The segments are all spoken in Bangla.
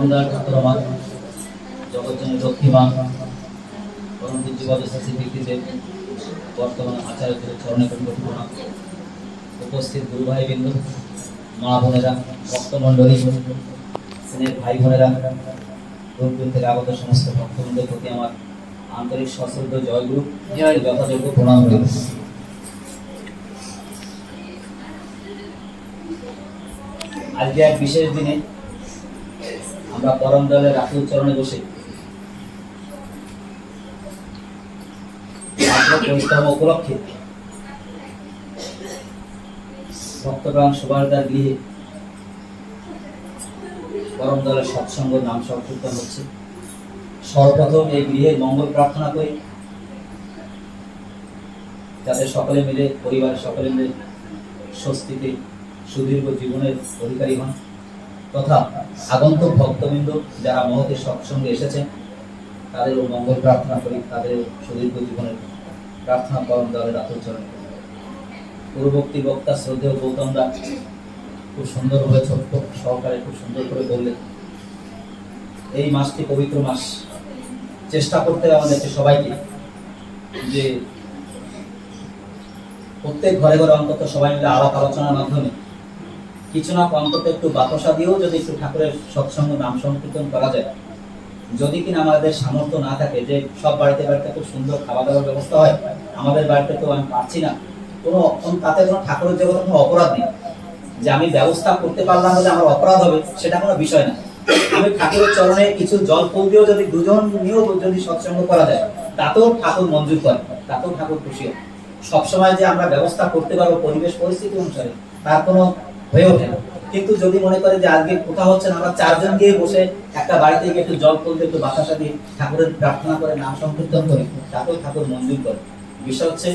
পরমদার ঠাকুরমা জগৎজনী লক্ষ্মীমা পরম জীবদ ব্যক্তিদের বর্তমান আচার্যদের চরণে করিবনা উপস্থিত গুরু ভাই বৃন্দ মা বোনেরা ভক্তমণ্ডলী স্নেহের ভাই বোনেরা দূর দূর থেকে আগত সমস্ত ভক্তবৃন্দের প্রতি আমার আন্তরিক সশ্রদ্ধ জয়গুরু যথাযোগ্য প্রণাম রইল। আজকে এক বিশেষ দিনে আমরা পরম দলের রাখি উচ্চারণে বসে। পরিশ্রম উপলক্ষে ভক্তপ্রাণ সুভাষদার গৃহে পরম দলের সৎসঙ্গ নাম সংকীর্তন হচ্ছে। সর্বপ্রথম এই গৃহের মঙ্গল প্রার্থনা করি। যাতে সকলে মিলে, পরিবারের সকলে মিলে স্বস্তিতে, সুদীর্ঘ জীবনের অধিকারী হন। তথা আগন্তুক ভক্তবৃন্দ যারা মহতের সৎসঙ্গে এসেছেন তাদেরও মঙ্গল প্রার্থনা করি, তাদের সুদীর্ঘ জীবনের প্রার্থনা করণ দলের আত্মচরণ পূর্ববর্তী বক্তা শ্রদ্ধেয় গৌতম দা খুব সুন্দরভাবে ছোট্ট সহকারে খুব সুন্দর করে বললেন, এই মাসটি পবিত্র মাস। চেষ্টা করতে হবে আমাদেরকে সবাইকে যে প্রত্যেক ঘরে ঘরে অন্তত সবাই মিলে আলাপ আলোচনার মাধ্যমে কিছু না অন্তত একটু বাতাসা দিয়েও যদি একটু ঠাকুরের সৎসঙ্গ নাম সংকীর্তন করা যায়, যদি কিনা আমাদের সামর্থ্য না থাকে যে সব বাড়িতে বাড়িতে খুব সুন্দর খাওয়া দাওয়ার ব্যবস্থা হয়, আমাদের বাড়িতে তো আমি পারছি না, কোনো তাতে কোনো ঠাকুরের জগতে কোনো অপরাধ নেই। যে আমি ব্যবস্থা করতে পারলাম বলে আমার অপরাধ হবে, সেটা কোনো বিষয় না। আমি ঠাকুরের চরণে কিছু জল ফুল দিয়েও যদি দুজন নিয়েও যদি সৎসঙ্গ করা যায়, তাতেও ঠাকুর মঞ্জুর করে, তাতেও ঠাকুর খুশি হয়। সবসময় যে আমরা ব্যবস্থা করতে পারব পরিবেশ পরিস্থিতি অনুসারে, তার কোনো হয়ে ওঠে না। কিন্তু যদি মনে করে যে আজকে কোথাও হচ্ছে না, আমরা চারজন গিয়ে বসে একটা বাড়িতে গিয়ে একটু জল তুলতে, একটু বাতাসা দিয়ে ঠাকুরের প্রার্থনা করে, নাম সংকীর্তন করি তাতেও ঠাকুর মঞ্জুর করে। বিষয় হচ্ছে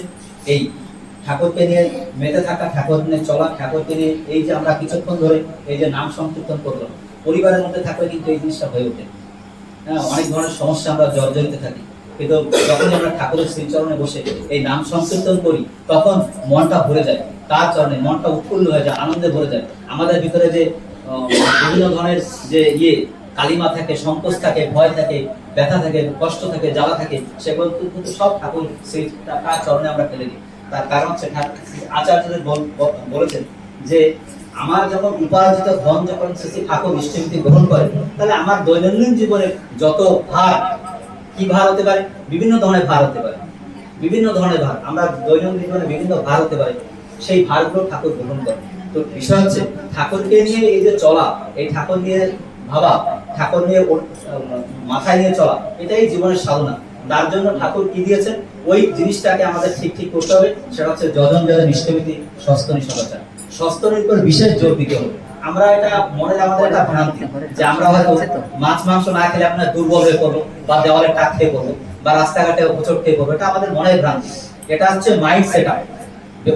এই ঠাকুরকে নিয়ে মেতে থাকা, ঠাকুর নিয়ে চলা, ঠাকুরকে নিয়ে এই যে আমরা কিছুক্ষণ ধরে এই যে নাম সংকীর্তন করলাম, পরিবারের মধ্যে থাকলে কিন্তু এই জিনিসটা হয়ে ওঠে। হ্যাঁ অনেক ধরনের সমস্যা আমরা জর্জরিত থাকি। কিন্তু যখন আমরা ঠাকুরের শ্রীচরণে বসে এই নাম সংকীর্তন করি, তখন মনটা ভরে যায়। তার চরণে মনটা উৎফুল্ল হয়ে যায়, আনন্দে ভরে যায়। আমাদের ভিতরে যে বিভিন্ন ধরনের যে ইয়ে কালিমা থাকে, সংকোচ থাকে, ভয় থাকে, ব্যথা থাকে, কষ্ট থাকে, জ্বালা থাকে, সেগুলো কিন্তু সব ঠাকুর সেই তার চরণে আমরা ফেলে দিই। তার কারণ হচ্ছে আচার্যদের বল- বল- বলেছেন যে, আমার যখন উপার্জিত ধন যখন শ্রী ঠাকুর ইষ্টমিতি গ্রহণ করে, তাহলে আমার দৈনন্দিন জীবনে যত ভার, কি ভার হতে পারে? বিভিন্ন ধরনের ভার হতে পারে। বিভিন্ন ধরনের ভার। আমরা দৈনন্দিন জীবনে বিভিন্ন ভার হতে পারে। সেই ভারগুলো ঠাকুর গ্রহণ করে। তো বিষয় হচ্ছে, ঠাকুরকে নিয়ে এই যে চলা, এই ঠাকুর নিয়ে ভাবা, ঠাকুর নিয়ে মাথায় নিয়ে চলা, এটাই জীবনের সাধনা। তার জন্য ঠাকুর কি দিয়েছেন? ওই জিনিসটাকে আমাদের ঠিক ঠিক করতে হবে, সেটা হচ্ছে যজন যজন নিষ্ঠবিধি সস্তনী সদাচার সস্তনীর উপর বিশেষ জোর দিতে হবে। আমরা এটা মনে, আমাদের একটা ভ্রান্তি, যে আমরা হয়তো মাছ, মাংস না খেলে আপনার দুর্বল হয়ে পড়ব, বা দেওয়ালে টাক খেয়ে পড়ব, বা রাস্তাঘাটে হোঁচট খেয়ে পড়ব, এটা আমাদের মনের ভ্রান্তি। এটা হচ্ছে মাইন্ড সেট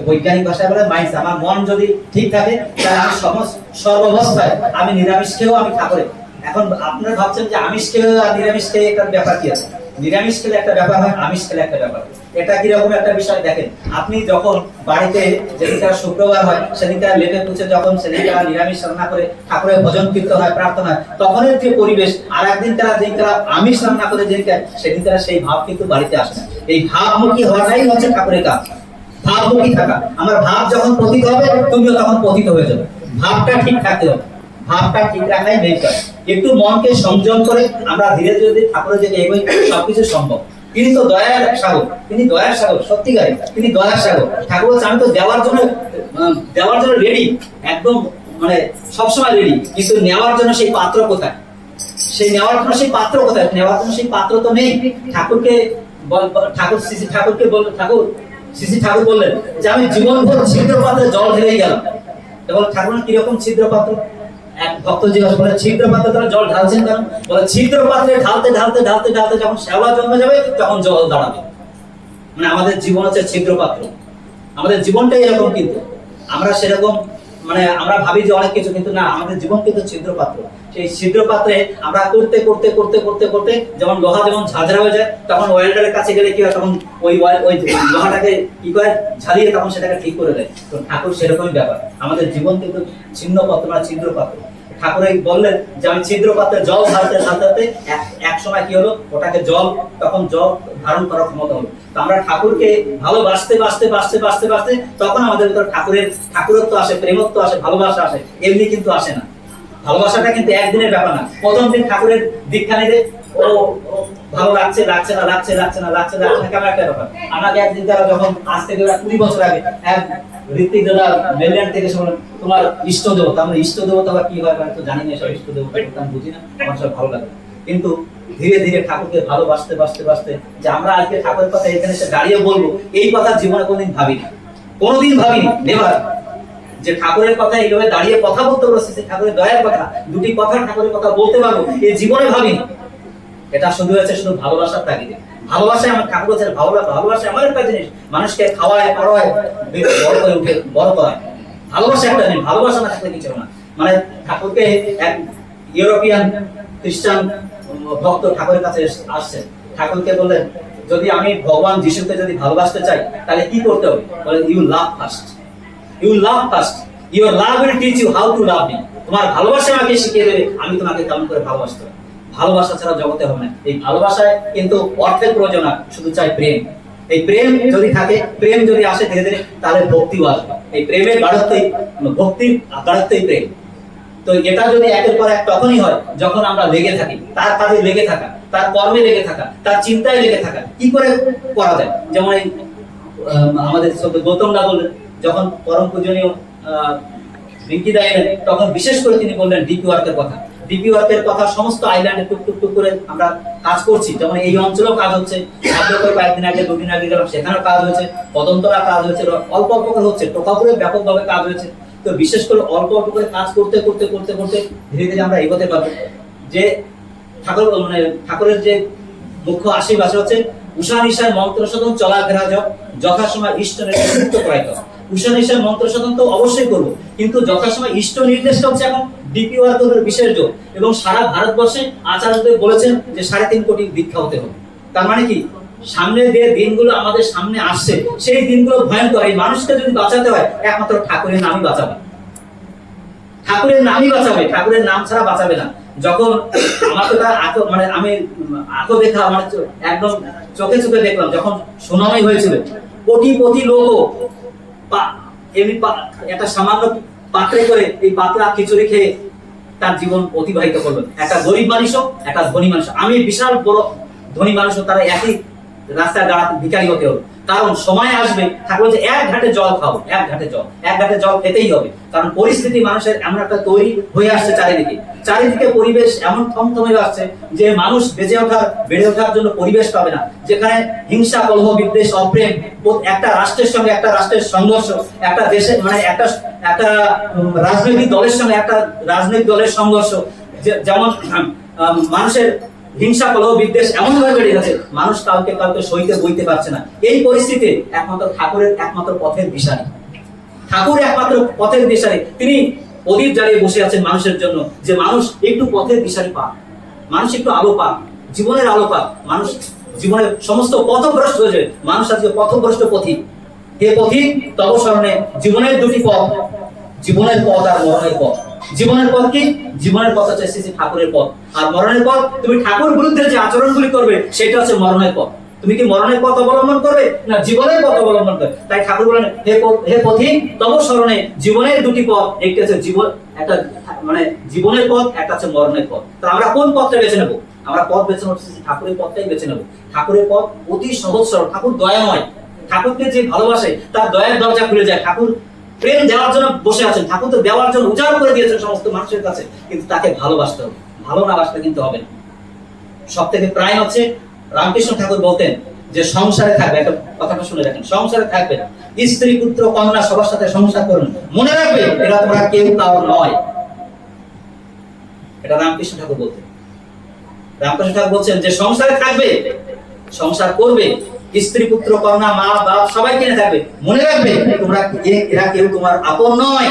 বৈজ্ঞানিক ভাষায় বলে মাইন্ড আমার মন যদি ঠিক থাকে, তাহলে আমি সমস্ত, সর্বাবস্থায় আমি নিরামিষ খেয়েও আমি ঠাকুরে এখন আপনারা ভাবছেন যে আমিষ খেয়ে আর নিরামিষ খেয়ে একটা ব্যাপার কি আছে? নিরামিষ খেলে একটা ব্যাপার হয়, আমিষ খেলে একটা ব্যাপার। এটা কীরকম একটা বিষয়? দেখেন, আপনি যখন বাড়িতে যেদিনকার শুক্রবার হয় সেদিনকার লেপে পুছে যখন সেদিনকার নিরামিষ রান্না করে, ঠাকুরের ভজন কীর্তন হয়, প্রার্থনা হয়, তখনের যে পরিবেশ আর একদিন তারা যেদিনকার আমিষ রান্না করে যেদিনকার সেদিনকার সেই ভাব কিন্তু বাড়িতে আসে এই ভাবমুখী হওয়াটাই হচ্ছে ঠাকুরের কাজ। ভাবমুখী থাকা? আমার ভাব যখন পতিত হবে, তুমিও তখন পতিত হয়ে যাবে। ভাবটা ঠিক থাকতে হবে। ভাবটা ঠিক রাখাই মেন কাজ। একটু মনকে সংযম করে আমরা ধীরে ধীরে ঠাকুরের দিকে এগোই, সবকিছু সম্ভব। তিনি তো দয়ার সাগর। তিনি দয়ার সাগর সত্যিকারী তিনি দয়ার সাগর। ঠাকুর আমি তো দেওয়ার জন্য দেওয়ার জন্য রেডি একদম মানে সবসময় রেডি কিন্তু নেওয়ার জন্য সেই পাত্র কোথায়? সেই নেওয়ার জন্য সেই পাত্র কোথায়? নেওয়ার জন্য সেই পাত্র তো নেই। ঠাকুরকে ঠাকুর ঠাকুরকে বল, ঠাকুর শ্রী ঠাকুর বললেন যে আমি জীবনভর ছিদ্র পাত্রে জল ঢেলেই গেলাম। এবং ঠাকুর কীরকম ছিদ্র পাত্র এক ভক্ত জিজ্ঞাসা করে ছিদ্র পাত্রে তারা জল ঢালছেন কেন? বলে ছিদ্র পাত্রে ঢালতে ঢালতে ঢালতে ঢালতে যখন শ্যাওলা জন্মে যাবে তখন জল দাঁড়াবে। মানে আমাদের জীবন হচ্ছে ছিদ্র পাত্র আমাদের জীবনটাই এরকম কিন্তু। আমরা সেরকম মানে আমরা ভাবি যে অনেক কিছু, কিন্তু না, আমাদের জীবন কিন্তু ছিদ্র পাত্র সেই ছিদ্র পাত্রে আমরা করতে করতে করতে করতে করতে যেমন লোহা যেমন ঝাঁঝরা হয়ে যায়, তখন ওয়েল্ডারের কাছে গেলে কি হয়? তখন ওই ওই লোহাটাকে কি করে? ঝালিয়ে তখন সেটাকে ঠিক করে দেয়। তো ঠাকুর সেরকমই ব্যাপার। আমাদের জীবন কিন্তু ছিন্ন পাত্র বা ছিদ্র পাত্র ঠাকুর বললেন যে, আমি ছিদ্র পাত্রে জল ঢালতে ঢালতে এক সময় কি হলো? ওটাকে জল, তখন জল ধারণ করার ক্ষমতা হলো। আমরা ঠাকুরকে ভালোবাসতে, বাসতে বাসতে বাসতে বাসতে তখন আমাদের ভিতর ঠাকুরের ঠাকুরত্ব আসে, প্রেমত্ব আসে, ভালোবাসা আসে। এমনি কিন্তু আসে না। ভালোবাসাটা কিন্তু একদিনের ব্যাপার না। প্রথম দিন ঠাকুরের দীক্ষা নিলে, ও ভালো লাগছে লাগছে না, লাগছে লাগছে না, লাগছে লাগছে না, কেমন একটা ব্যাপার। আমাকে একদিন তারা যখন আজ থেকে ওরা কুড়ি বছর আগে এক ঋত্বিক দাদা মেলল্যান্ড থেকে শুনলাম তোমার ইষ্ট দেবতা, আমরা ইষ্ট দেবতা বা কি হয় আমি তো জানি না সব ইষ্ট দেবতা আমি বুঝি না, আমার সব ভালো লাগে। কিন্তু ধীরে ধীরে ঠাকুরকে ভালোবাসতে, বাসতে বাসতে যে আমরা আজকে ঠাকুরের কথা এখানে এসে দাঁড়িয়ে বলব, এই কথা জীবনে কোনোদিন ভাবি না কোনোদিন ভাবিনি নেভার যে ঠাকুরের কথা এইভাবে দাঁড়িয়ে কথা বলতে পারব শ্রী ঠাকুরের দয়ার কথা, দুটি কথা ঠাকুরের কথা বলতে পারব এই জীবনে ভাবিনি। এটা শুধু হচ্ছে শুধু ভালোবাসার তাগিদে। ভালোবাসায় আমার ঠাকুর হচ্ছে ভালোবাসা ভালোবাসা এমন একটা জিনিস, মানুষকে খাওয়ায়, পড়ায় বড় করে উঠে, বড় করায়। ভালোবাসা একটা জিনিস, ভালোবাসা না থাকলে কিছু না। মানে ঠাকুরকে এক ইউরোপিয়ান খ্রিস্টান ভক্ত ঠাকুরের কাছে আসছে ঠাকুরকে বললেন, যদি আমি ভগবান যিশুকে যদি ভালোবাসতে চাই, তাহলে কি করতে হবে? বলে you love first you love first your love will teach you how to love me তোমার ভালোবাসা আমাকে শিখিয়ে দেবে, আমি তোমাকে কেমন করে ভালোবাসতে ভালোবাসা ছাড়া জগতে হবে না। এই ভালোবাসায় কিন্তু অর্থের প্রয়োজন না শুধু চাই প্রেম। এই প্রেম যদি থাকে, প্রেম যদি আসে ধীরে ধীরে, তাহলে ভক্তিও আসবে। এই প্রেমের গাঢ়ত্বই ভক্তির গাঢ়ত্বই প্রেম। তো এটা যদি একের পর এক তখনই হয়, যখন আমরা লেগে থাকি, তার কাজে লেগে থাকা, তার কর্মে লেগে থাকা, তার চিন্তায় লেগে থাকা, কি করে করা যায়? যেমন আমাদের গৌতম দা বললেন যখন পরম পূজনীয় রিঙ্কি দা এলেন তখন বিশেষ করে তিনি বললেন ডিপি ওয়ার্কের কথা। ডিপি ওয়ার্কের কথা সমস্ত আইল্যান্ডে টুক টুক টুক করে আমরা কাজ করছি। যেমন এই অঞ্চলেও কাজ হচ্ছে। কয়েকদিন আগে দুদিন আগে গেলাম, সেখানেও কাজ হয়েছে। কদমতলা কাজ হয়েছে অল্প অল্প করে হচ্ছে। টোকাপুরে ব্যাপকভাবে কাজ হয়েছে। তো বিশেষ করে অল্প অল্প করে কাজ করতে করতে করতে করতে ধীরে ধীরে আমরা এগোতে পারব। যে ঠাকুর মানে ঠাকুরের যে মুখ্য আশীর্বাদ হচ্ছে, উষা নিশায় মন্ত্র সাধন চলা ফেরা যাও যথাসময় ইষ্ট নির্দেশ মুক্ত উষা নিশায় মন্ত্র সাধন তো অবশ্যই করব। কিন্তু যথাসময় ইষ্ট নির্দেশটা হচ্ছে এখন ডিপি ওয়ার্কের বিশেষ যোগ। এবং সারা ভারতবর্ষে আচার্যদের বলেছেন যে সাড়ে তিন কোটি দীক্ষা হতে হবে। তার মানে কি? সামনে যে দিনগুলো আমাদের সামনে আসছে, সেই দিনগুলো ভয়ঙ্কর। এই মানুষকে যদি বাঁচাতে হয়, একমাত্র ঠাকুরের নামই বাঁচাবে। ঠাকুরের নামই বাঁচাবে, ঠাকুরের নাম ছাড়া বাঁচাবে না। যখন আমাকে তার আঁকো মানে আমি আঁকো দেখা মানে চো- একদম চোখে চোখে দেখলাম, যখন সুনামি হয়েছিল কোটি কোটি লোক এমনি একটা সামান্য পাত্রে করে এই পাতলা খিচুড়ি খেয়ে তার জীবন অতিবাহিত করল একটা গরিব মানুষও, একটা ধনী মানুষ আমি বিশাল বড় ধনী মানুষও, তারা একই রাস্তায় দাঁড়াতে ভিকারি হতে হবে। কারণ সময় আসবে ঠাকুর এক ঘাটে জল খাও এক ঘাটে জল। এক ঘাটে জল খেতেই হবে। কারণ পরিস্থিতি মানুষের এমন একটা তৈরি হয়ে আসছে চারিদিকে। চারিদিকে পরিবেশ এমন থমথমে আসছে যে মানুষ বেঁচে ওঠার, বেড়ে ওঠার জন্য পরিবেশ পাবে না। যেখানে হিংসা, কলহ, বিদ্বেষ, অপ্রেম একটা রাষ্ট্রের সঙ্গে একটা রাষ্ট্রের সংঘর্ষ, একটা দেশের মানে একটা একটা রাজনৈতিক দলের সঙ্গে একটা রাজনৈতিক দলের সংঘর্ষ যেমন মানুষের হিংসা কলহ বিদ্বেষ এমন ভাবে বেড়ে গেছে, মানুষ কাউকে কাউকে সইতে বইতে পারছে না। এই পরিস্থিতিতে একমাত্র ঠাকুরের একমাত্র পথের দিশারি ঠাকুর একমাত্র পথের দিশারি তিনি প্রদীপ জ্বালিয়ে বসে আছেন মানুষের জন্য। যে মানুষ একটু পথের দিশারি পাক মানুষ একটু আলো পাক জীবনের আলো পাক মানুষ জীবনের সমস্ত পথভ্রষ্ট হয়েছে মানুষ আজকে পথভ্রষ্ট পথিক। হে পথিক, তব স্মরণে জীবনের দুটি পথ। জীবনের পথ আর মরণের পথ। জীবনের পথ কি? জীবনের পথ হচ্ছে শ্রী ঠাকুরের পথ। আর মরণের পথ? তুমি ঠাকুর বিরুদ্ধে যে আচরণগুলি করবে, সেটা হচ্ছে মরণের পথ। তুমি কি মরণের পথ অবলম্বন করবে? না, জীবনের পথ অবলম্বন করবে। তাই ঠাকুর বলেন, হে হে পথিক, তব স্মরণে জীবনের দুটি পথ। একটি হচ্ছে জীবন, একটা মানে জীবনের পথ, একটা হচ্ছে মরণের পথ। তো আমরা কোন পথটা বেছে নেব? আমরা পথ বেছে নেব ঠাকুরের পথটাই বেছে নেব। ঠাকুরের পথ অতি সহজ সরল, ঠাকুর দয়াময়। ঠাকুরকে যে ভালোবাসে, তার দয়ার দরজা খুলে যায়। ঠাকুর প্রেম দেওয়ার জন্য বসে আছেন। ঠাকুর তো দেওয়ার জন্য উজাড় করে দিয়েছেন সমস্ত মানুষের কাছে। কিন্তু তাকে ভালোবাসতে হবে। ভালো না বাসতে কিন্তু হবে না। সব থেকে প্রায় হচ্ছে রামকৃষ্ণ ঠাকুর বলতেন যে সংসারে থাকবে। একটা কথাটা শুনে রাখেন, সংসারে থাকবে স্ত্রী, পুত্র, কন্যা, সবার সাথে সংসার করুন। মনে রাখবে এরা তোমরা কেউ কাউ নয়। এটা রামকৃষ্ণ ঠাকুর বলতেন। রামকৃষ্ণ ঠাকুর বলছেন যে সংসারে থাকবে, সংসার করবে স্ত্রী, পুত্র, কন্যা, মা, বাপ সবাইকে নিয়ে থাকবে। মনে রাখবে, তোমরা এরা কেউ তোমার আপন নয়।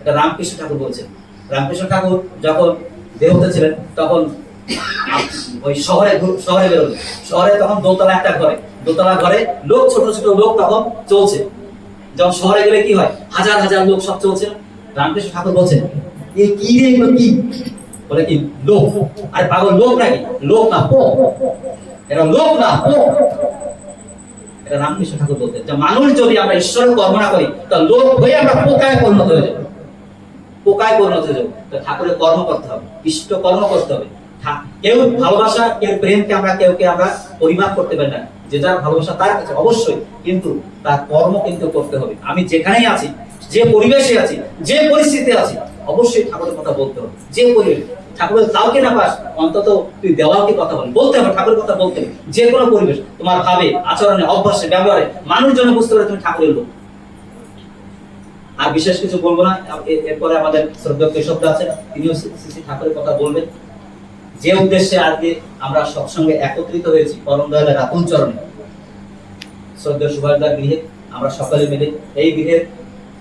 এটা রামকৃষ্ণ ঠাকুর বলছেন। রামকৃষ্ণ ঠাকুর যখন দেহতে ছিলেন, তখন ওই শহরে শহরে বেরোলেন। শহরে তখন দোতলা একটা ঘরে। দোতলা ঘরে লোক, ছোট ছোট লোক তখন চলছে। যখন শহরে গেলে কি হয়? হাজার হাজার লোক সব চলছে। রামকৃষ্ণ ঠাকুর বলছেন, এ কি রে কি? বলে কি? লোক। আর পাগল, লোক নাকি? লোক না। এটা লোক না পোক এটা রামকৃষ্ণ ঠাকুর বলতেন যে মানুষ যদি আমরা ঈশ্বরের কর্ম না করি, তা লোক হয়ে আমরা পোকায় পরিণত হয়ে যাব। পোকায় পরিণত হয়ে যাব। ঠাকুরের কর্ম করতে হবে, ইষ্ট কর্ম করতে হবে। কেউ ভালোবাসা, কেউ প্রেমকে আমরা, কেউ কে আমরা পরিমাপ করতে পারি না। যে যার ভালোবাসা তার কাছে অবশ্যই, কিন্তু তার কর্ম কিন্তু করতে হবে। আমি যেখানেই আছি, যে পরিবেশে আছি, যে পরিস্থিতিতে আছি, অবশ্যই ঠাকুরের কথা বলতে হবে। যে পরিবেশ ঠাকুরের কাউকে না পাস, অন্তত তুই দেওয়ালকে কথা বল। বলতে হবে, ঠাকুরের কথা বলতে হবে। যে কোনো পরিবেশ, তোমার ভাবে, আচরণে, অভ্যাসে, ব্যবহারে মানুষ যেন বুঝতে পারে তুমি ঠাকুরের লোক। আর বিশেষ কিছু বলব না এরপরে আমাদের শ্রদ্ধা তিনিও শ্রী ঠাকুরের কথা বলবেন। যে উদ্দেশ্যে আজকে আমরা সৎসঙ্গে একত্রিত হয়েছি, পরম দয়ালের রাতুল চরণে। শ্রদ্ধা সুভাষদার গৃহে, আমরা সকলে মিলে এই গৃহের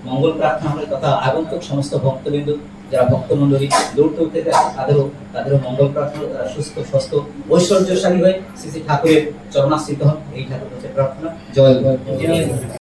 মঙ্গল প্রার্থনা করে তথা আগন্তুক সমস্ত ভক্তবৃন্দ যারা ভক্তমন্ডলী দূর দূর থেকে তাদেরও তাদেরও মঙ্গল প্রার্থনা, তারা সুস্থ, স্বস্থ, ঐশ্বর্যশালী হয়ে শ্রী শ্রী ঠাকুরের চরণাশ্রিত হন এই ঠাকুর হচ্ছে প্রার্থনা জয় গুরু।